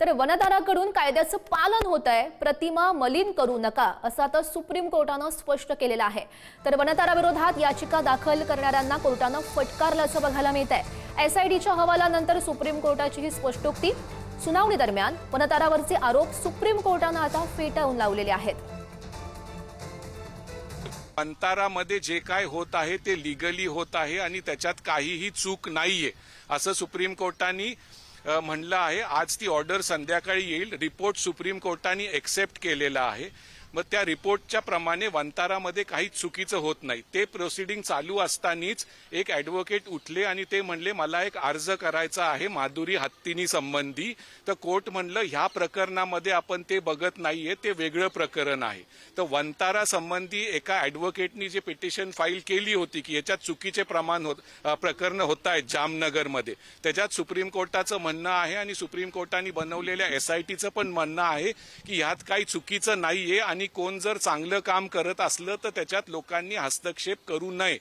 तर वनताराकडून कायद्याचं पालन होत आहे. प्रतिमा मलिन करू नका असं आता सुप्रीम कोर्टानं स्पष्ट केलेलं आहे. तर वनताराविरोधात याचिका दाखल करणाऱ्यांना कोर्टानं फटकारल्याचं बघायला मिळत आहे. एसआयडीच्या अहवालानंतर सुप्रीम कोर्टाची ही स्पष्टोक्ती सुनावणी दरम्यान वनतारावरचे आरोप सुप्रीम कोर्टानं आता फेटाळून लावलेले आहेत. अंतारामध्ये जे काय होत आहे ते लिगली होत आहे आणि त्याच्यात काहीही चूक नाहीये असं सुप्रीम कोर्टाने म्हणलं आहे आज ती ऑर्डर संध्याकाळी येईल. रिपोर्ट सुप्रीम कोर्टाने एक्सेप्ट केलेला आहे. मग त्या रिपोर्टच्या प्रमाणे वंतारामध्ये काही चुकीचं होत नाही. ते प्रोसिडिंग चालू असतानाच एक ऍडव्होकेट उठले आणि ते म्हणले मला एक अर्ज करायचा आहे माधुरी हत्तीनी संबंधी. तर कोर्ट म्हणलं ह्या प्रकरणामध्ये आपण ते बघत नाहीये ते वेगळं प्रकरण आहे. तर वंतारा संबंधी एका ऍडव्होकेटनी जे पिटिशन फाईल केली होती की याच्यात चुकीचे प्रमाण होत प्रकरण होत आहेत जामनगरमध्ये. त्याच्यात सुप्रीम कोर्टाचं म्हणणं आहे आणि सुप्रीम कोर्टाने बनवलेल्या एसआयटीचं पण म्हणणं आहे की ह्यात काही चुकीचं नाहीये आणि कोण जर चांगलं काम करत असलं तर त्याच्यात लोकांनी हस्तक्षेप करू नये.